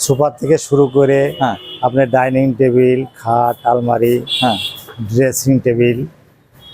Sofa থেকে শুরু করে হ্যাঁ। আপনার ডাইনিং টেবিল খাট আলমারি হ্যাঁ। ড্রেসিং টেবিল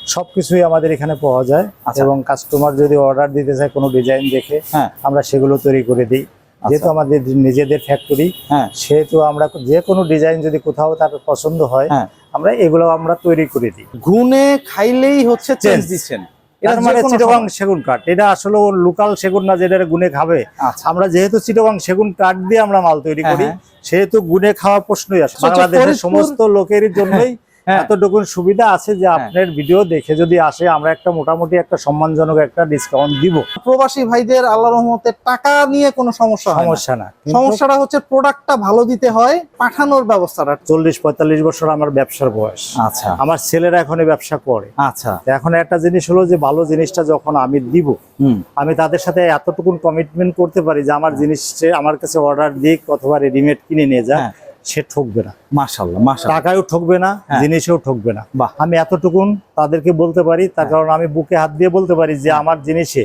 সব কিছুই আমাদের এখানে পাওয়া যায় আচ্ছা। এবং কাস্টমার যদি অর্ডার দিতে চায় কোনো ডিজাইন দেখে হ্যাঁ। আমরা সেগুলো তৈরি করে দিই। যেহেতু আমাদের নিজেদের ফ্যাক্টরি হ্যাঁ। সেহেতু আমরা যে কোনো ডিজাইন যদি কোথাও তার পছন্দ হয় আমরা এগুলো আমরা তৈরি করে দিই। গুনে খাইলেই হচ্ছে চেঞ্জ। দিচ্ছেন। তার এটা মানে চিটগাং সেগুন কাঠ এটা আসলে লোকাল সেগুন না যেটা গুনে খাবে আচ্ছা আমরা যেহেতু চিটগাং সেগুন কাঠ দিয়ে আমরা মাল তৈরি হ্যাঁ, করি হ্যাঁ। সেহেতু গুনে খাওয়া প্রশ্নই আসে আচ্ছা, বাংলাদেশের সমস্ত লোকের জন্যই। এতটুকু সুবিধা আছে যে হ্যাঁ। আপনার ভিডিও দেখে যদি আসে আমরা একটা মোটামুটি একটা সম্মানজনক একটা ডিসকাউন্ট দিব। প্রবাসী ভাইদের আল্লাহ রহমতে টাকা নিয়ে কোনো সমস্যা হয় সমস্যা না। সমস্যাটা হচ্ছে প্রোডাক্টটা ভালো দিতে হয় পাঠানোর ব্যবস্থাটা। চল্লিশ পঁয়তাল্লিশ বছর আমার ব্যবসার বয়স। আচ্ছা। আমার ছেলেরা এখন ব্যবসা করে। আচ্ছা। তো এখন একটা জিনিস হলো যে ভালো জিনিসটা যখন আমি দিব হুম। আমি তাদের সাথে এতটুকু কমিটমেন্ট করতে পারি যে আমার জিনিস আমার কাছে অর্ডার দিক অথবা রেডিমেড কিনে নিয়ে যাক। হ্যাঁ। সে ঠকবে না। মাশাল্লাহ মাশাল্লাহ টাকায়ও ঠকবে না হ্যাঁ। জিনিসেও ঠকবে না। বাহ। আমি এতটুকুন তাদেরকে বলতে পারি তার কারণ আমি বুকে হাত দিয়ে বলতে পারি যে আমার জিনিসে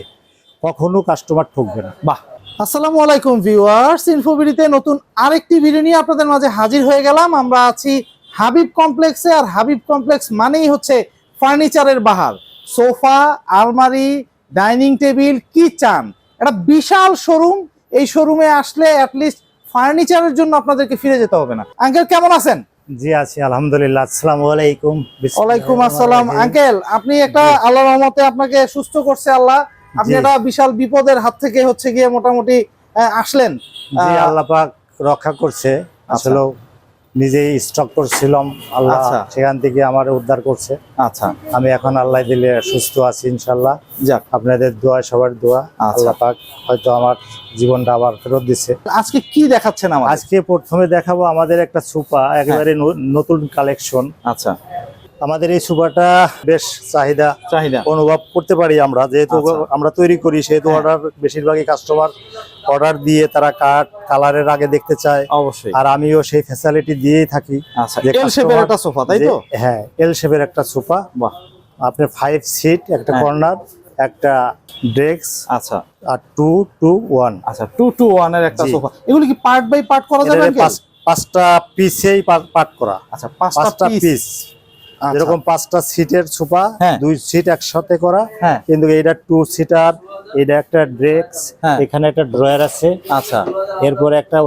কখনো কাস্টমার ঠকবে না। বাহ। আসসালামু আলাইকুম ভিউয়ার্স ইনফোবিডিতে নতুন আরেকটি ভিডিও নিয়ে আপনাদের মাঝে হাজির হয়ে গেলাম। আমরা আছি হাবিব কমপ্লেক্সে আর হাবিব কমপ্লেক্স মানেই হচ্ছে ফার্নিচারের বাহার। সোফা আলমারি ডাইনিং টেবিল কি চান একটা বিশাল শোরুম এই শোরুমে আসলে অ্যাটলিস্ট ফার্নিচারের জন্য আপনাদেরকে ফিরে যেতে হবে না। আঙ্কেল কেমন আছেন? জি আছি আলহামদুলিল্লাহ। আসসালামু আলাইকুম। ওয়ালাইকুম আসসালাম। আঙ্কেল আপনি একটা আল্লাহর রহমতে আপনাকে সুস্থ করছে আল্লাহ। আপনি একটা বিশাল বিপদের হাত থেকে হচ্ছে গিয়ে মোটামুটি আসলেন। জি আল্লাহ পাক রক্ষা করছে। আসলে নিজেই স্টক করছিলাম। আল্লাহ আচ্ছা। সেখান থেকে আমার উদ্ধার করছে। আচ্ছা। আমি এখন আল্লাহ দিলে সুস্থ আছি ইনশাল্লাহ। যাক। আপনাদের দোয়া সবার দোয়া। আচ্ছা। আল্লাহ পাক হয়তো আমার জীবনটা আবার ফেরত দিচ্ছে আজকে কি দেখাচ্ছেন আজকে প্রথমে দেখাবো আমাদের একটা সুপা একেবারে ন- নতুন কালেকশন। আচ্ছা। আমাদের এই সুপাটা বেশ চাহিদা চাহিদা। অনুভব করতে পারি আমরা। যেহেতু আচ্ছা। আমরা তৈরি করি সেহেতু হ্যাঁ। অর্ডার বেশিরভাগই কাস্টমার অর্ডার দিয়ে তারা কাঠ কালারের আগে দেখতে চায়। অবশ্যই। আর আমিও সেই ফ্যাসিলিটি দিয়েই থাকি আচ্ছা এল শেপের একটা সোফা তাই তো? হ্যাঁ এল শেপের একটা সোফা। বাহ। আপনার ফাইভ সিট একটা হ্যাঁ। কর্নার একটা ডেস্ক আচ্ছা। আর টু টু ওয়ান আচ্ছা টু টু ওয়ানের একটা সোফা। এগুলো কি পার্ট বাই পার্ট করা যাবে? পাঁচটা পিসেই পাট করা। আচ্ছা পাঁচটা পিস যেরকম পাঁচটা সিটের সোফা হ্যাঁ। দুই সিট একসাথে করা। হ্যাঁ। কিন্তু এইটা টু সিটার এটা একটা ড্রেক্স হ্যাঁ। এখানে একটা ড্রয়ার আছে। আচ্ছা। এরপরে একটা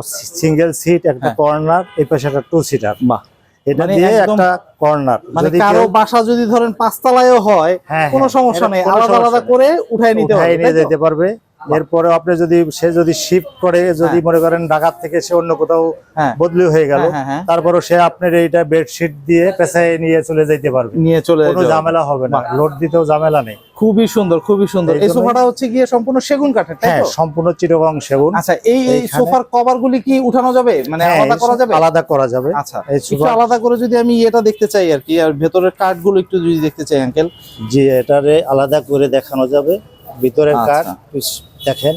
সিঙ্গেল সিট একটা। কর্নার এই পাশে একটা টু সিটার বাহ। এটা মানে দিয়ে একটা কর্নার মানে কারও বাসা যদি ধরেন পাঁচতলায়ও হয় কোনো সমস্যা নেই। আলাদা আলাদা করে উঠাই নিতে উঠায় নিয়ে যেতে পারবে। এরপরে আপনি যদি সে যদি শিফট করে যদি হ্যাঁ। মনে করেন ঢাকার থেকে সে অন্য কোথাও হ্যাঁ। বদলি হয়ে গেল হ্যাঁ। তারপরও সে আপনার এইটা বেডশিট দিয়ে পেছায় নিয়ে চলে যেতে পারবে। নিয়ে চলে কোনো ঝামেলা হবে না। লোড দিতেও ঝামেলা নেই। খুবই সুন্দর খুবই সুন্দর। এই সোফাটা হচ্ছে গিয়ে সম্পূর্ণ সেগুন কাঠের তাই হ্যাঁ তো? সম্পূর্ণ চিরগং সেগুন। আচ্ছা এই এই সোফার কভার গুলি কি উঠানো যাবে? মানে আলাদা করা যাবে? আলাদা করা যাবে। আচ্ছা এই একটু সোফা আলাদা করে যদি আমি এটা দেখতে চাই আর কি আর ভেতরের কাঠগুলো একটু যদি দেখতে চাই আঙ্কেল। জি এটারে আলাদা করে দেখানো যাবে। ভিতরের আচ্ছা। কাঠ দেখেন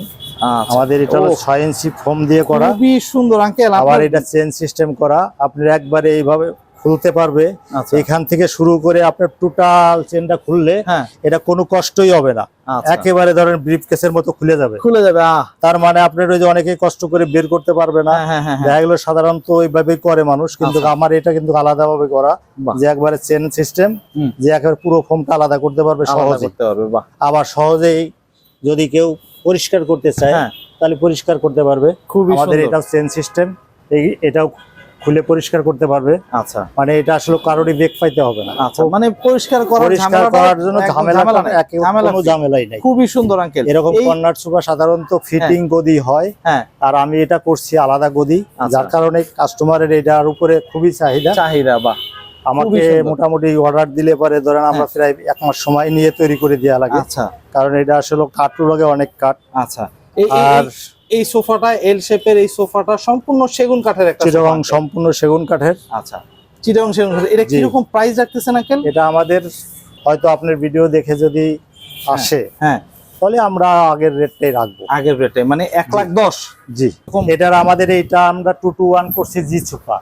আমাদের এটা হলো ছয় ইঞ্চি ফোম দিয়ে করা। খুবই সুন্দর আঙ্কেল আবার এটা চেন সিস্টেম করা। আপনি একবারে এইভাবে খুলতে পারবে। আচ্ছা। এখান থেকে শুরু করে আপনার টোটাল চেনটা খুললে হ্যাঁ। এটা কোনো কষ্টই হবে না। আচ্ছা। একেবারে ধরেন ব্রিফ কেসের মতো খুলে যাবে। খুলে যাবে তার মানে আপনার ওই যে অনেকেই কষ্ট করে বের করতে পারবে না। হ্যাঁ হ্যাঁ। দেখা গেলো সাধারণত ওইভাবেই করে মানুষ কিন্তু আচ্ছা। আমার এটা কিন্তু আলাদাভাবে করা। যে একবারে চেন সিস্টেম যে একেবারে পুরো ফোমটা আলাদা করতে পারবে সহজে আবার সহজেই যদি কেউ পরিষ্কার করতে চায় হ্যাঁ। তাহলে পরিষ্কার করতে পারবে। খুবই আমাদের এটাও চেন সিস্টেম এই এটাও খুলে পরিষ্কার করতে পারবে। আচ্ছা। মানে এটা আসলে কারোরই বেগ পাইতে হবে না। আচ্ছা মানে পরিষ্কার করার পরিষ্কার করার জন্য ঝামেলা কোনো ঝামেলাই নাই। খুবই সুন্দর আঙ্কেল এরকম কর্নার সোফা সাধারণত ফিটিং গদি হয় হ্যাঁ। আর আমি এটা করছি আলাদা গদি আচ্ছা। যার কারণে কাস্টমারের এটার উপরে খুবই চাহিদা। চাহিদা বাহ। আমাকে মোটামুটি অর্ডার দিলে পরে ধরেন আমরা প্রায় এক মাস সময় নিয়ে তৈরি করে দেওয়া লাগে। আচ্ছা। কারণ এটা আসলে কাঠু লাগে অনেক কাঠ। আচ্ছা। আর এই- সোফাটা এল শেপের এই সোফাটা সম্পূর্ণ সেগুন কাঠের একটা সোফা। সম্পূর্ণ সেগুন কাঠের। আচ্ছা। চিটাগং সেগুন কাঠের। এটা জি। কীরকম প্রাইস রাখতেছেন আঙ্কেল এটা আমাদের হয়তো আপনার ভিডিও দেখে যদি আসে হ্যাঁ। তাহলে আমরা আগের রেটটাই রাখব। আগের রেটে মানে এক লাখ দশ? জি। এটার আমাদের এইটা আমরা টু টু ওয়ান করছি জি সুপা।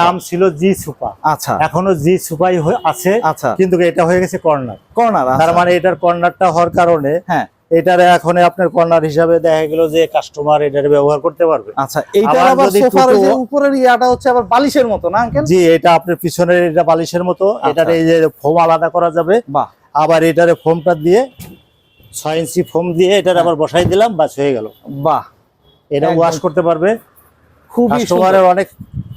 নাম ছিল জি সুপা আচ্ছা। এখনও জি সুপাই আছে আচ্ছা। কিন্তু এটা হয়ে গেছে কর্নার কর্নার তার মানে এটার কর্নারটা হওয়ার কারণে হ্যাঁ। এটারে এখন আপনার কর্নার হিসাবে দেখা গেল যে কাস্টমার এটার ব্যবহার করতে পারবে। আচ্ছা এইটার আবার আবার সোফার যে উপরের ইয়াটা হচ্ছে আবার বালিশের মতো না আঙ্কেল জি এটা আপনার পিছনের এটা বালিশের মতো। এটারে এই যে ফোম আলাদা করা যাবে। বাহ। আবার এটারে ফোমটা দিয়ে ছয় ইঞ্চি ফোম দিয়ে এটার আবার বসাই দিলাম বাস হয়ে গেল। বাহ। এটা ওয়াশ করতে পারবে। খুবই সুন্দর। কাস্টমারের অনেক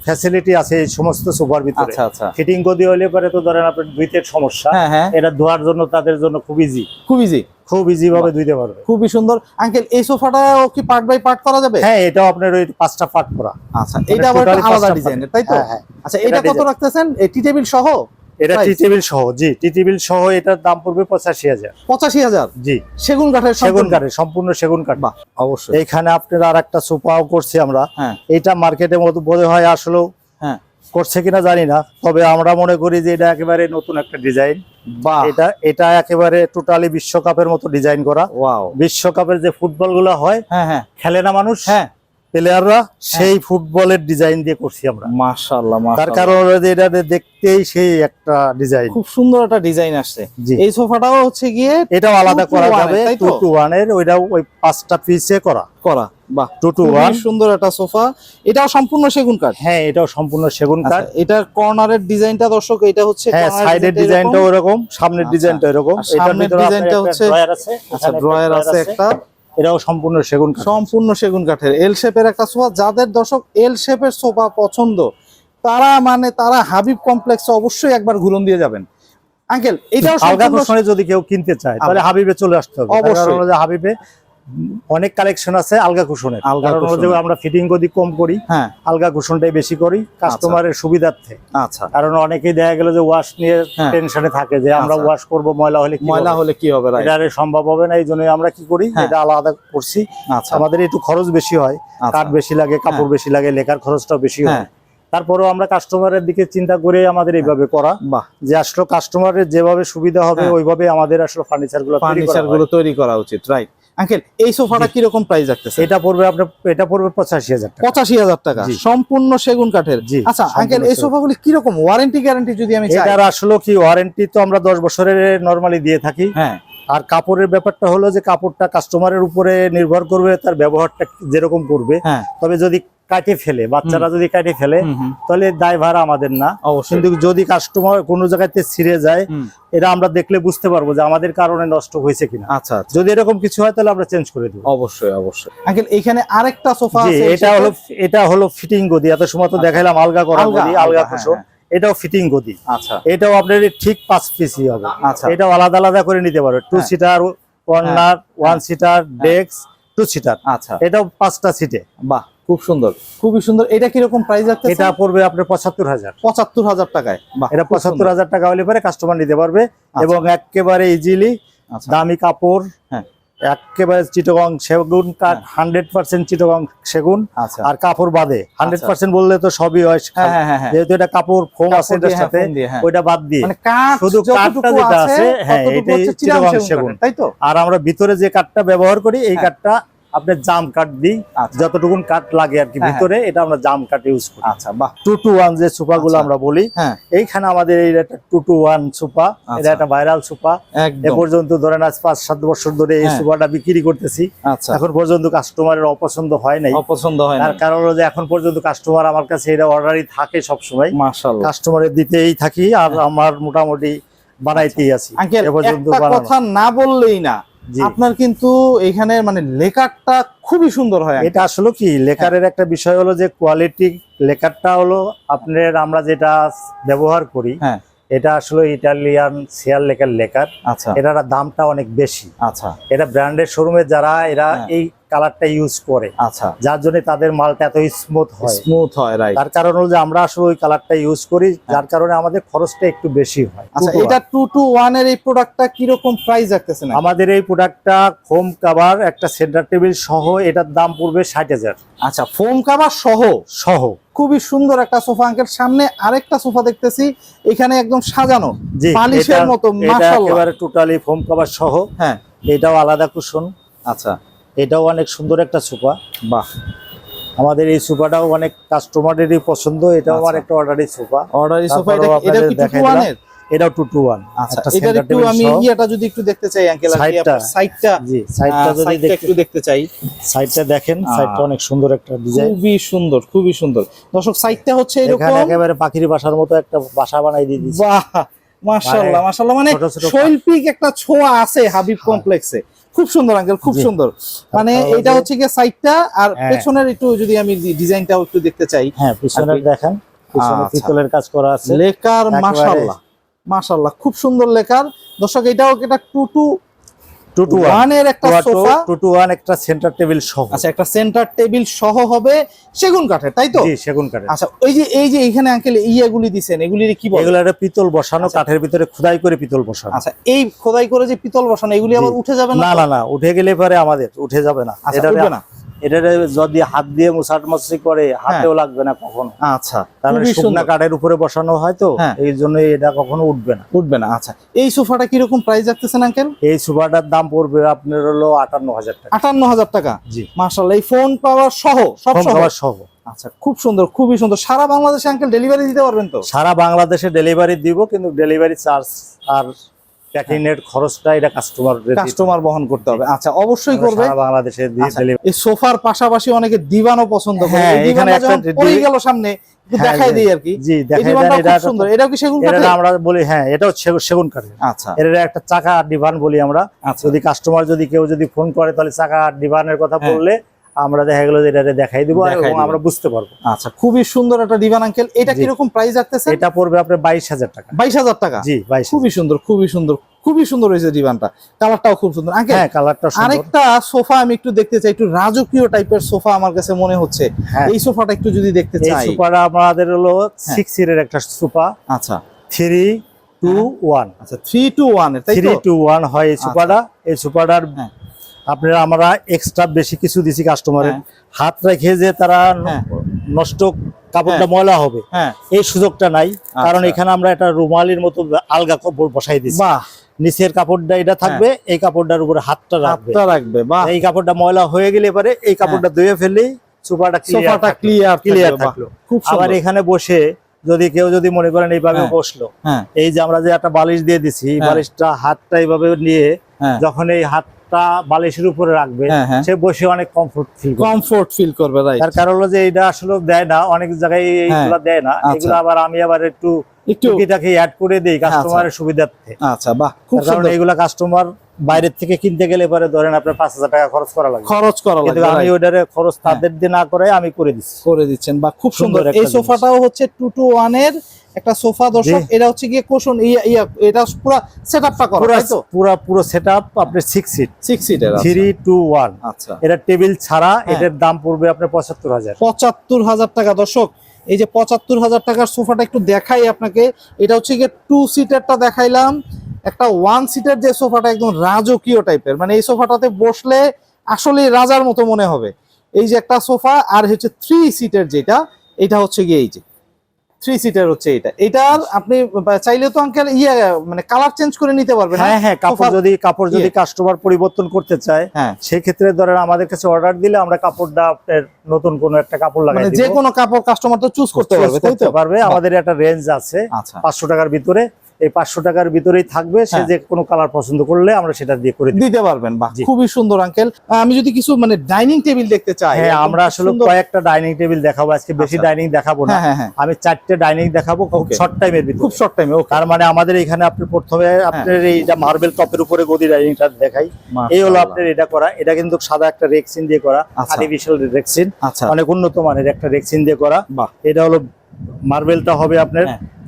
ফ্যাসিলিটি আছে এই সমস্ত সোফার ভিতরে। আচ্ছা আচ্ছা। ফিটিং গদি হলে পরে তো ধরেন আপনার ধুইতে সমস্যা। হ্যাঁ হ্যাঁ। এটা ধোয়ার জন্য তাদের জন্য খুব ইজি খুব ইজি খুব ইজি ভাবে ধুইতে পারবে। খুবই সুন্দর। আঙ্কেল এই সোফাটাও কি পার্ট বাই পার্ট করা যাবে? হ্যাঁ এটাও আপনার ওই পাঁচটা পার্ট করা। আচ্ছা এটা আবার আলাদা ডিজাইনের তাই তো? হ্যাঁ, হ্যাঁ। আচ্ছা এটা কত। রাখতেছেন? টি টেবিল সহ? এটা Price? টি টেবিল সহ জি টি টেবিল সহ এটার দাম পড়বে পঁচাশি হাজার। পঁচাশি হাজার? জি। সেগুন কাঠের সেগুন কাঠের সম্পূর্ণ সেগুন কাঠ। বাহ অবশ্যই। এইখানে আপনার আর একটা সোফাও করছি আমরা। হ্যাঁ। এটা মার্কেটের মতো বোধ হয় আসলেও হ্যাঁ। করছে কিনা জানি না। তবে আমরা মনে করি যে এটা একেবারে নতুন একটা ডিজাইন। বাহ। এটা এটা একেবারে টোটালি বিশ্বকাপের মতো ডিজাইন করা। বিশ্বকাপের যে ফুটবলগুলো হয় হ্যাঁ হ্যাঁ। খেলে না মানুষ? হ্যাঁ। প্লেয়াররা সেই ফুটবলের ডিজাইন দিয়ে করছি আমরা। মাশাআল্লাহ তার কারণ এটা দেখতেই সেই একটা ডিজাইন খুব সুন্দর একটা ডিজাইন আসছে। এই সোফাটাও হচ্ছে গিয়ে এটাও আলাদা করা যাবে টু এর ওইটাও ওই পাঁচটা পিসে করা। করা বাহ। টু সুন্দর একটা সোফা। এটাও সম্পূর্ণ সেগুন কাঠ? হ্যাঁ এটাও সম্পূর্ণ সেগুন আচ্ছা, কাঠ। এটার কর্নারের ডিজাইনটা দর্শক এটা হচ্ছে হ্যাঁ সাইডের ডিজাইনটা এরকম। সামনের আচ্ছা। ডিজাইনটা এরকম। এটার হচ্ছে- আচ্ছা এখানে একটা ড্রয়ার ড্রয়ার আছে। একটা। এটাও সম্পূর্ণ সেগুন সম্পূর্ণ সেগুন কাঠের। এল শেপের একটা সোফা যাদের দর্শক এল শেপের সোফা পছন্দ তারা মানে তারা হাবিব কমপ্লেক্সে অবশ্যই একবার ঘুরন দিয়ে যাবেন। আঙ্কেল এটাও যদি কেউ কিনতে চায় তাহলে হাবিবে চলে আসতে হবে। হাবিবে অনেক কালেকশন আছে আলগা কুশনের কারণ। আমরা ফিটিং গদি কম করি হ্যাঁ। আলগা কুশনটাই বেশি করি কাস্টমারের সুবিধার্থে। আচ্ছা। কারণ অনেকেই দেখা গেল যে ওয়াশ নিয়ে হ্যাঁ। টেনশনে থাকে যে আমরা আচ্ছা। ওয়াশ করব ময়লা হলে ময়লা হলে কি হবে এটা সম্ভব হবে না এই জন্য আমরা কি করি হ্যাঁ। এটা আলাদা করছি। আচ্ছা। আমাদের একটু খরচ বেশি হয় আচ্ছা। কাঠ বেশি লাগে কাপড় বেশি লাগে লেখার খরচটাও বেশি হ্যাঁ। হয়। তারপরেও আমরা কাস্টমারের দিকে চিন্তা করে আমাদের এইভাবে করা বাহ। যে আসলে কাস্টমারের যেভাবে সুবিধা হবে হ্যাঁ। ওইভাবে আমাদের আসলে ফার্নিচারগুলো ফার্নিচারগুলো তৈরি করা উচিত রাইট আঙ্কেল এই সোফাটা কীরকম প্রাইস রাখতেছে এটা পড়বে আপনার এটা পড়বে পঁচাশি হাজার পঁচাশি হাজার টাকা। সম্পূর্ণ সেগুন কাঠের। আচ্ছা আঙ্কেল এই। সোফাগুলি কীরকম? ওয়ারেন্টি গ্যারান্টি যদি আমি এটার আসলে কি? ওয়ারেন্টি তো আমরা দশ বছরের নর্মালি দিয়ে থাকি। হ্যাঁ। আর কাপড়ের ব্যাপারটা হলো যে কাপড়টা কাস্টমারের উপরে নির্ভর করবে তার ব্যবহারটা যেরকম করবে। হ্যাঁ। তবে যদি কাটে ফেলে বাচ্চারা যদি কাটে ফেলে তাহলে দায়ভার আমাদের না। কিন্তু যদি কাস্টমার কোনো জায়গাতে ছিঁড়ে যায় এটা আমরা দেখলে বুঝতে পারব যে আমাদের কারণে নষ্ট হয়েছে কিনা। আচ্ছা আচ্ছা। যদি এরকম কিছু হয় তাহলে আমরা চেঞ্জ করে দেবো। অবশ্যই অবশ্যই। আঙ্কেল এখানে আরেকটা সোফা আছে এটা হলো এটা হলো ফিটিং গদি। এত সময় তো দেখাইলাম আলগা করা গদি আলগা, আলগা হ্যাঁ, এটাও ফিটিং গদি। আচ্ছা। এটাও আপনার ঠিক পাঁচ পিসই হবে। আচ্ছা। এটাও আলাদা আলাদা করে নিতে পারবে টু হ্যাঁ। Seater corner one seater desk two seater আচ্ছা। এটাও পাঁচটা সিটে বাহ খুব সুন্দর। খুবই সুন্দর। এটা কীরকম প্রাইস রাখতে এটা পড়বে আপনার পঁচাত্তর হাজার। পঁচাত্তর হাজার টাকায়। বাহ এটা পঁচাত্তর। হাজার টাকা হলে পরে কাস্টমার নিতে পারবে এবং একেবারে ইজিলি আচ্ছা। দামি কাপড় হ্যাঁ। একেবারে চিটগং সেগুন কাঠ হান্ড্রেড পার্সেন্ট চিটগং সেগুন আচ্ছা। আর কাপড় বাদে। হান্ড্রেড পার্সেন্ট বললে তো সবই হয় হ্যাঁ হ্যাঁ হ্যাঁ হ্যাঁ। যেহেতু এটা কাপড় ফোম আছে এটার হ্যাঁ, সাথে হ্যাঁ। ওইটা বাদ দিয়ে। মানে শুধু কাঠটা যেটা আছে আছে, হ্যাঁ, এটাই চিটাগাং সেগুন। তাই তো? আর আমরা ভিতরে যে কাঠটা ব্যবহার করি এই হ্যাঁ। কাঠটা আপনার জাম কাঠ দিই আচ্ছা। যতটুকুন কাঠ লাগে আর কি হ্যাঁ, ভিতরে এটা আমরা জাম কাঠ ইউজ করি। আচ্ছা বাহ। টু টু ওয়ান যে সুপা গুলো আচ্ছা। আমরা বলি হ্যাঁ। এইখানে আমাদের এই একটা টু টু ওয়ান সুপা এটা আচ্ছা। একটা ভাইরাল সুপা। এ পর্যন্ত ধরেন আজ পাঁচ সাত বছর ধরে এই হ্যাঁ। সুপাটা বিক্রি করতেছি। এখন পর্যন্ত কাস্টমারের অপছন্দ হয় নাই। অপছন্দ হয় তার কারণ হলো যে এখন পর্যন্ত কাস্টমার আমার কাছে এটা অর্ডারই থাকে সব সময় মাশাআল্লাহ। কাস্টমারের দিতেই থাকি আর আমার মোটামুটি বানাইতেই আছি। এ পর্যন্ত একটা কথা না বললেই না আপনার কিন্তু এখানে মানে লেকারটা খুবই সুন্দর হয় এটা আসলে কি লেকারের একটা বিষয় হলো যে কোয়ালিটি লেকারটা হলো আপনার আমরা যেটা ব্যবহার করি হ্যাঁ। এটা আসলে ইটালিয়ান শেয়ার লেকার লেকার। আচ্ছা। এটার দামটা অনেক বেশি। আচ্ছা। এটা ব্র্যান্ডের শোরুমে যারা এরা হ্যাঁ। এই কালারটা ইউজ করে। আচ্ছা। যার জন্য তাদের মালটা এত স্মুথ হয়। স্মুথ হয় রাইট তার কারণ হলো যে আমরা আসলে ওই কালারটা ইউজ করি যার কারণে আমাদের খরচটা একটু বেশি হয়। আচ্ছা এটা one। টু টু ওয়ানের এই প্রোডাক্টটা কীরকম প্রাইস রাখতেছেন আমাদের এই প্রোডাক্টটা হোম কাভার একটা সেন্টার টেবিল সহ এটার দাম পড়বে ষাট হাজার। আচ্ছা ফোম কাভার সহ? সহ। খুবই সুন্দর একটা সোফা আঙ্কেল। সামনে আরেকটা সোফা দেখতেছি এখানে একদম সাজানো পালিশের মতো, একেবারে টোটালি ফোম কভার সহ। হ্যাঁ। এটাও আলাদা কুশন আচ্ছা। এটাও অনেক সুন্দর একটা সোফা। বাহ। আমাদের এই সোফাটাও অনেক কাস্টমারেরই পছন্দ এটাও আমার। একটা অর্ডারি সোফা। অর্ডারি সোফা এটা কি দেখাই এটাও টু টু ওয়ান আচ্ছা এটার একটু আমি ইয়েটা যদি একটু দেখতে চাই আঙ্কেল Side-টা। সাইডটা জি সাইডটা যদি একটু দেখতে চাই। সাইডটা দেখেন। সাইডটা অনেক সুন্দর একটা ডিজাইন খুবই সুন্দর খুবই সুন্দর। দর্শক সাইডটা হচ্ছে এখানে এরকম। একেবারে পাখির বাসার মতো একটা বাসা বানাই দিয়ে দিয়েছি। বাহ! মাশাআল্লাহ মানে মাশাআল্লাহ মানে শৈল্পিক একটা ছোঁয়া আছে হাবিব কমপ্লেক্সে খুব সুন্দর আঙ্কেল খুব সুন্দর। মানে এটা হচ্ছে গিয়ে সাইডটা আর হ্যাঁ। পেছনের একটু যদি আমি ডিজাইনটাও একটু দেখতে চাই। হ্যাঁ পিছনে আপনি- দেখেন পিছনে আচ্ছা। পিতলের কাজ করা আছে। লেকার মাশাআল্লাহ। মাশাআল্লাহ খুব সুন্দর লেকার। দর্শক এটাও এটা একটা সোফা। টু একটা সেন্টার টেবিল সহ। আচ্ছা একটা সেন্টার টেবিল সহ হবে সেগুন কাঠের তাই তো? জি সেগুন কাঠের। আচ্ছা এই যে এই যে এখানে আঙ্কেল ইয়েগুলি দিছেন এগুলি কি বলে? এগুলো একটা পিতল বসানো আচ্ছা। কাঠের ভিতরে খোদাই করে পিতল বসানো। আচ্ছা এই খোদাই করে যে পিতল বসানো এগুলি আবার উঠে যাবে না না না উঠে গেলে পরে আমাদের উঠে যাবে না। আচ্ছা উঠবে না? এটারে যদি হাত দিয়ে মুসাট মসি করে হাতেও লাগবে না কখনো। আচ্ছা মানে শুকনা কাঠের উপরে বসানো হয় তো হ্যাঁ। এই জন্য এটা কখনো উঠবে না। উঠবে না আচ্ছা। এই সোফাটা কীরকম প্রাইস রাখতেছেন আঙ্কেল এই সোফাটার দাম পড়বে আপনার হলো আটান্ন হাজার টাকা। আটান্ন হাজার টাকা? জি। মার্শাল্লাহ এই ফোন পাওয়ার সহ সব খাবার সহ? আচ্ছা খুব সুন্দর খুবই সুন্দর। সারা বাংলাদেশে আঙ্কেল ডেলিভারি দিতে পারবেন তো? সারা বাংলাদেশে ডেলিভারি দিব কিন্তু ডেলিভারি চার্জ আর প্যাকিং এর খরচটা এটা কাস্টমার কাস্টমার বহন করতে হবে। আচ্ছা অবশ্যই করবে। বাংলাদেশে আচ্ছা, এই সোফার পাশাপাশি অনেকে দিবানও পছন্দ করে। হ্যাঁ, এখানে একটা গেল সামনে হ্যাঁ, দেখাই। আর কি। জি এটা সুন্দর। এটাও কি সেগুন এটা আমরা বলি হ্যাঁ এটাও সেগু- সেগুন কাঠের। আচ্ছা। এর একটা চাকা ডিভান বলি আমরা। আচ্ছা। যদি কাস্টমার যদি কেউ যদি ফোন করে তাহলে চাকা ডিভানের কথা হ্যাঁ। বললে আমরা দেখা গেলো এটা দেখাই দিব এবং আমরা বুঝতে পারব। আচ্ছা খুবই সুন্দর একটা দিবান আঙ্কেল এটা। কীরকম প্রাইস রাখতেছেন এটা পড়বে আপনার বাইশ হাজার টাকা। বাইশ হাজার টাকা? জি বাইশ খুবই সুন্দর খুবই সুন্দর খুবই সুন্দর হয়েছে ডিভানটা কালারটাও খুব সুন্দর। আঙ্কেল হ্যাঁ কালারটা আরেকটা সোফা আমি একটু দেখতে চাই একটু রাজকীয় টাইপের সোফা আমার কাছে মনে হচ্ছে। হ্যাঁ। এই সোফাটা একটু যদি দেখতে চাই। এই সুপারটা আমাদের হলো সিক্স সিটের একটা সোফা। আচ্ছা। থ্রি টু ওয়ান আচ্ছা থ্রি টু ওয়ান তাই থ্রি টু ওয়ান হয় এই সোফাটা। এই সুপারটার হ্যাঁ। আপনারা আমরা এক্সট্রা বেশি কিছু দিছি কাস্টমারের হ্যাঁ। হাত রেখে যে তারা হ্যাঁ। নষ্ট কাপড়টা হ্যাঁ। ময়লা হবে এই সুযোগটা নাই। কারণ আচ্ছা। এখানে আমরা একটা রুমালির মতো আলগা কাপড় বসাই দিচ্ছি নিচের কাপড়টা এটা থাকবে এই কাপড়টার উপরে হাতটা রাখবে। হাতটা রাখবে এই কাপড়টা ময়লা হয়ে গেলে পরে এই কাপড়টা ধুয়ে ফেললেই সুপারটা সোফাটা ক্লিয়ার ক্লিয়ার থাকল খুব আবার এখানে বসে যদি কেউ যদি মনে করেন এইভাবে। বসল এই যে আমরা যে একটা বালিশ দিয়ে দিছি। বালিশটা হাতটা এইভাবে নিয়ে যখন এই হাতটা বালিশের উপরে রাখবে হ্যাঁ হ্যাঁ। সে বসে অনেক কমফোর্ট ফিল কমফোর্ট ফিল করবে তার কারণ হলো যে এটা আসলে দেয় না অনেক জায়গায় এইগুলা দেয় না। আচ্ছা। এগুলো আবার আমি আবার একটু একটু টুকিটাকি অ্যাড করে দিই কাস্টমারের সুবিধার্থে। আচ্ছা বাহ খুব কারণ এইগুলা কাস্টমার বাইরের থেকে কিনতে গেলে পরে ধরেন আপনার পাঁচ হাজার টাকা খরচ করা খরচ করা আমি। ওইটারে খরচ তাদের দিয়ে না করে আমি করে দিচ্ছি। করে দিচ্ছেন বা খুব সুন্দর সুন্দর। এই সোফাটাও হচ্ছে টু টু ওয়ানের একটা সোফা দর্শক এটা হচ্ছে গিয়ে কোশন ইয়া এটা পুরো সেটআপটা করা তাই তো? পুরো পুরো সেট আপ আপনার সিক্স সিট সিক্স সিটের থ্রি টু ওয়ান আচ্ছা। এটা টেবিল ছাড়া হ্যাঁ। এটার দাম পড়বে আপনার পঁচাত্তর হাজার। পঁচাত্তর হাজার টাকা। দর্শক এই যে পঁচাত্তর হাজার টাকার সোফাটা একটু দেখাই আপনাকে। এটা হচ্ছে গিয়ে টু সিটারটা দেখাইলাম। একটা ওয়ান সিটার যে সোফাটা একদম রাজকীয় টাইপের মানে এই সোফাটাতে বসলে আসলে রাজার মতো মনে হবে। এই যে একটা সোফা আর হচ্ছে থ্রি সিটের যেটা এটা হচ্ছে গিয়ে এই যে। থ্রি সিটার হচ্ছে এটা। এটার আপনি চাইলে তো আঙ্কেল ইয়ে মানে কালার চেঞ্জ করে নিতে পারবেন হ্যাঁ হ্যাঁ? কাপড় যদি কাপড় যদি। কাস্টমার পরিবর্তন করতে চায় হ্যাঁ। সেই ক্ষেত্রে ধরেন আমাদের কাছে অর্ডার দিলে আমরা কাপড়টা আপনার নতুন কোনো একটা কাপড় লাগাই মানে যে কোনো কাপড় কাস্টমার তো চুজ করতে পারবে তাই তো? করতে পারবে। আমাদের একটা রেঞ্জ আছে আচ্ছা। পাঁচশো টাকার ভিতরে। এই পাঁচশো টাকার ভিতরেই থাকবে। সে হ্যাঁ। যে কোনো কালার পছন্দ করলে আমরা সেটা দিয়ে করে দিতে পারবেন বাহ খুবই সুন্দর আঙ্কেল। আমি যদি কিছু মানে ডাইনিং টেবিল দেখতে চাই হ্যাঁ আমরা আসলে কয়েকটা ডাইনিং টেবিল দেখাবো আজকে বেশি আচ্ছা। ডাইনিং দেখাবো না। হ্যাঁ হ্যাঁ আমি চারটে ডাইনিং দেখাবো খুব. শর্ট টাইমের ভিতরে। খুব শর্ট টাইমে তার মানে আমাদের এখানে আপনি প্রথমে আপনার এই যে মার্বেল টপের উপরে গদি ডাইনিংটা দেখাই। এই হলো আপনার এটা করা। এটা কিন্তু সাদা একটা রেক্সিন দিয়ে করা আচ্ছা। আর্টিফিশিয়াল রেক্সিন আচ্ছা। অনেক উন্নত মানের একটা রেক্সিন দিয়ে করা। এটা হলো মার্বেলটা হবে আপনার।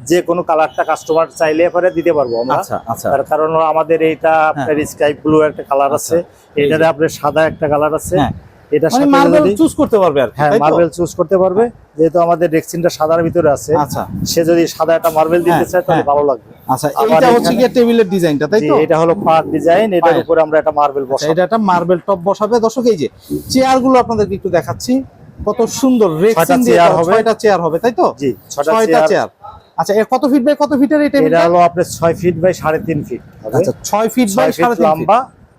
যে কোনো কালারটা কাস্টমার চাইলে পরে দিতে পারব আমরা। আচ্ছা আচ্ছা। তার কারণ আমাদের এইটা আপনার স্কাই ব্লু একটা কালার আছে। এই যে। এটাতে আপনার সাদা একটা কালার আছে। হ্যাঁ। এটা মানে মার্বেল চুজ করতে পারবে আর হ্যাঁ মার্বেল চুজ করতে পারবে। যেহেতু আমাদের সাদার ভিতরে আছে আচ্ছা। সে যদি সাদা একটা মার্বেল দিতে হ্যাঁ, চায় তাহলে হ্যাঁ। ভালো লাগবে। আচ্ছা হচ্ছে টেবিলের ডিজাইনটা তাই তো? এটা হলো পার ডিজাইন এটার উপরে আমরা একটা মার্বেল আচ্ছা, বসাবো। এটা একটা মার্বেল টপ বসাবে। দর্শক এই যে চেয়ারগুলো আপনাদেরকে একটু দেখাচ্ছি। কত সুন্দর রেক্সিন দিয়ে চেয়ার হবে। ছয়টা চেয়ার হবে তাই তো? জি ছয়টা চেয়ার চেয়ার আচ্ছা এর কত ফিট বাই কত ফিটের এই এটা হলো আপনার ছয় ফিট বাই সাড়ে তিন ফিট আচ্ছা ছয় ফিট বাই ছয় ফিট সাড়ে লম্বা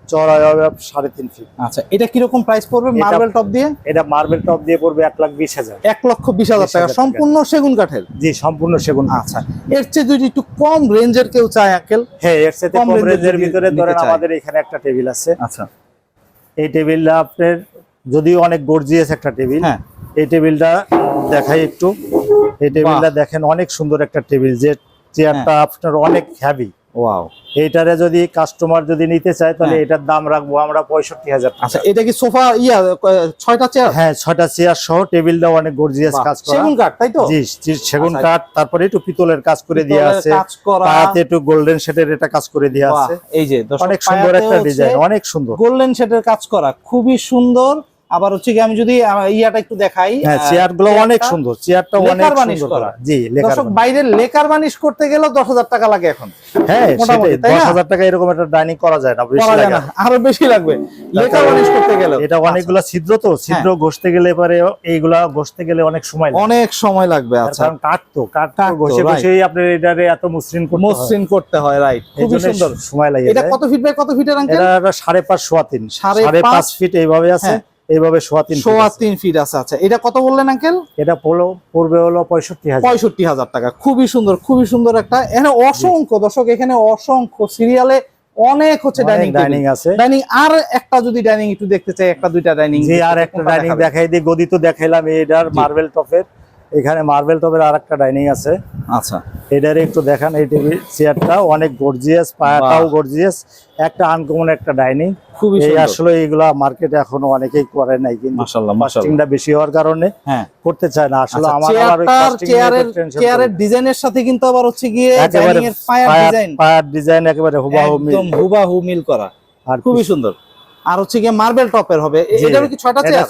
চড়া হবে সাড়ে তিন ফিট আচ্ছা এটা কীরকম প্রাইস পড়বে? মার্বেল টপ দিয়ে? এটা মার্বেল টপ দিয়ে পড়বে এক লাখ বিশ হাজার। এক লক্ষ বিশ হাজার 20,000 টাকা। সম্পূর্ণ সেগুন কাঠের? জি সম্পূর্ণ সেগুন আচ্ছা এর চেয়ে যদি একটু কম রেঞ্জের কেউ চায় আঙ্কেল হ্যাঁ এর কম কম রেঞ্জের ভিতরে ধরেন আমাদের এখানে একটা টেবিল আছে। আচ্ছা। এই টেবিলটা আপনার যদিও অনেক গর্জিয়াস একটা টেবিল হ্যাঁ। এই টেবিলটা দেখাই একটু। এই টেবিলটা দেখেন অনেক সুন্দর একটা টেবিল যে চেয়ারটা হ্যাঁ। আপনার অনেক হ্যাভি ওয়াও এইটারে যদি কাস্টমার যদি নিতে চায় তাহলে হ্যাঁ। এটার দাম রাখব আমরা পঁয়ষট্টি হাজার আচ্ছা এটা কি সোফা ইয়া ছয়টা চেয়ার? হ্যাঁ ছয়টা চেয়ার সহ টেবিলটা অনেক গর্জিয়াস কাজ করা। সেগুন কাঠ তাই তো? জি জি, সেগুন আচ্ছা। কাঠ তারপরে একটু পিতলের কাজ করে দেওয়া আছে। পায়াতে একটু গোল্ডেন শেডের এটা কাজ করে দেওয়া আছে। এই যে অনেক সুন্দর একটা ডিজাইন অনেক সুন্দর। গোল্ডেন শেডের কাজ করা খুবই সুন্দর। আবার হচ্ছে কি আমি যদি ইয়াটা একটু দেখাই হ্যাঁ আহ, চেয়ারগুলো অনেক সুন্দর চেয়ারটা অনেক সুন্দর করা। জি দর্শক। বাইরের লেকার বানিশ করতে গেলেও দশ হাজার টাকা লাগে এখন হ্যাঁ সেটাই তাই দশ না? হাজার টাকা এরকম একটা ডাইনিং করা যায় না বেশি লাগে না আরও বেশি লাগবে লেকার বানিশ করতে গেলে এটা অনেকগুলো ছিদ্র তো ছিদ্র হ্যাঁ। ঘষতে গেলে পরে এইগুলা ঘষতে গেলে অনেক সময় লাগে অনেক সময় লাগবে আচ্ছা কারণ কাঠ তো তো, ঘষে ঘষেই আপনার এটারে এত মসৃণ করতে হয়। মসৃণ করতে হয় রাইট খুবই সুন্দর সময় লাগে এটা কত ফিট বাই কত ফিটের আঙ্কেল এটা একটা সাড়ে পাঁচ সোয়া তিন সাড়ে সাড়ে পাঁচ? পাঁচ ফিট এইভাবে আছে হ্যাঁ। এইভাবে সোয়া তিন সোয়া তিন ফিট আছে আচ্ছা। এটা কত বললেন আঙ্কেল এটা পড়ল পূর্বে হলো পঁয়ষট্টি হাজার। পঁয়ষট্টি হাজার টাকা। খুবই সুন্দর খুবই সুন্দর একটা এখানে অসংখ্য দর্শক এখানে অসংখ্য সিরিয়ালে অনেক হচ্ছে ডাইনিং ডাইনিং আছে। ডাইনিং আর একটা যদি ডাইনিং একটু দেখতে চাই একটা দুইটা ডাইনিং যে আর একটা ডাইনিং দেখাই দিই গদি তো দেখাইলাম এটার মার্বেল টপের। এখানে মার্বেল টপের আর একটা ডাইনিং আছে। আচ্ছা। এটারে একটু দেখান এই টেবিল চেয়ারটা অনেক গর্জিয়াস পায়াটাও গর্জিয়াস একটা আনকমন একটা ডাইনিং খুবই আসলে এইগুলা মার্কেটে এখনও অনেকেই করে নাই কিন্তু মাশাআল্লাহ বেশি হওয়ার কারণে হ্যাঁ। করতে চায় না। আসলে আচ্ছা, আমার আবার চেয়ারের চেয়ারের ডিজাইনের সাথে কিন্তু আবার হচ্ছে গিয়ে একেবারে ডাইনিং এর পায়ার- ডিজাইন পায়ার ডিজাইন একেবারে হুবাহু মিল। একদম হুবাহু মিল করা। আর খুবই সুন্দর। আর হচ্ছে গিয়ে মার্বেল টপের হবে। এ- এটারও কি ছয়টা চেয়ার?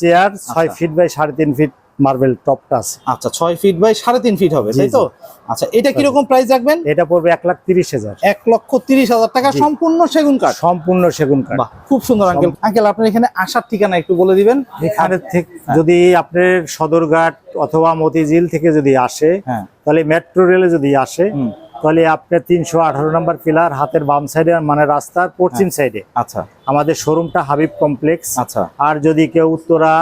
চেয়ার ছয় আচ্ছা। ফিট বাই সাড়ে তিন ফিট মার্বেল টপটা আছে। আচ্ছা ছয় ফিট বাই সাড়ে তিন ফিট হবে তাই তো? আচ্ছা এটা কীরকম প্রাইস রাখবেন? এটা পড়বে এক লাখ তিরিশ হাজার। এক লক্ষ তিরিশ হাজার টাকা সম্পূর্ণ সেগুন কাঠ। সম্পূর্ণ সেগুন কাঠ। খুব সুন্দর আঙ্কেল। আঙ্কেল আপনার এখানে আসার ঠিকানা একটু বলে দিবেন? এখানে থেকে যদি আপনার সদরঘাট অথবা মতিঝিল থেকে যদি আসে হ্যাঁ। তাহলে মেট্রো রেলে যদি আসে তাহলে আপনার তিনশো আঠারো নম্বর পিলার হাতের বাম সাইডে মানে রাস্তার পশ্চিম সাইডে আচ্ছা। আমাদের শোরুমটা হাবিব কমপ্লেক্স আচ্ছা। আর যদি কেউ উত্তরা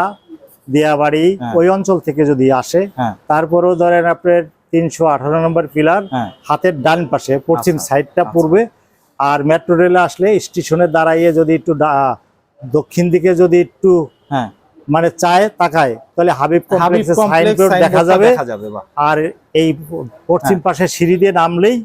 দিয়াবাড়ি হ্যাঁ। ওই অঞ্চল থেকে যদি আসে হ্যাঁ। তারপরেও ধরেন আপনার তিনশো আঠারো নম্বর পিলার হ্যাঁ। হাতের ডান পাশে পশ্চিম আচ্ছা, সাইডটা আচ্ছা। পড়বে। আর মেট্রো রেলে আসলে স্টেশনে দাঁড়াইয়ে যদি একটু দক্ষিণ দিকে যদি একটু মানে চায় তাকায় তাহলে হাবিব কমপ্লেক্সের কমপ্লেক্স সাইনবোর্ড দেখা যাবে। আর এই পশ্চিম পাশে সিঁড়ি দিয়ে নামলেই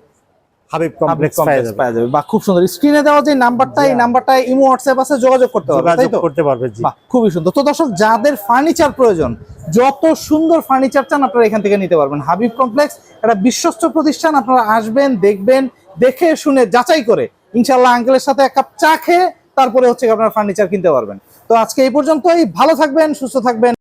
হাবিব হাবিব কমপ্লেক্স পাওয়া যাবে। পাওয়া খুব সুন্দর। স্ক্রিনে দেওয়া যে নাম্বারটা এই নাম্বারটা ইমো হোয়াটসঅ্যাপ আছে যোগাযোগ করতে হবে তাই তো? করতে পারবে জি। খুবই সুন্দর। তো দর্শক যাদের ফার্নিচার প্রয়োজন যত সুন্দর ফার্নিচার চান আপনারা এখান থেকে নিতে পারবেন। হাবিব কমপ্লেক্স একটা বিশ্বস্ত প্রতিষ্ঠান আপনারা আসবেন দেখবেন দেখে শুনে যাচাই করে ইনশাল্লাহ আঙ্কেলের সাথে এক কাপ চা খেয়ে তারপরে হচ্ছে আপনারা ফার্নিচার কিনতে পারবেন। তো আজকে এই পর্যন্তই। ভালো থাকবেন সুস্থ থাকবেন।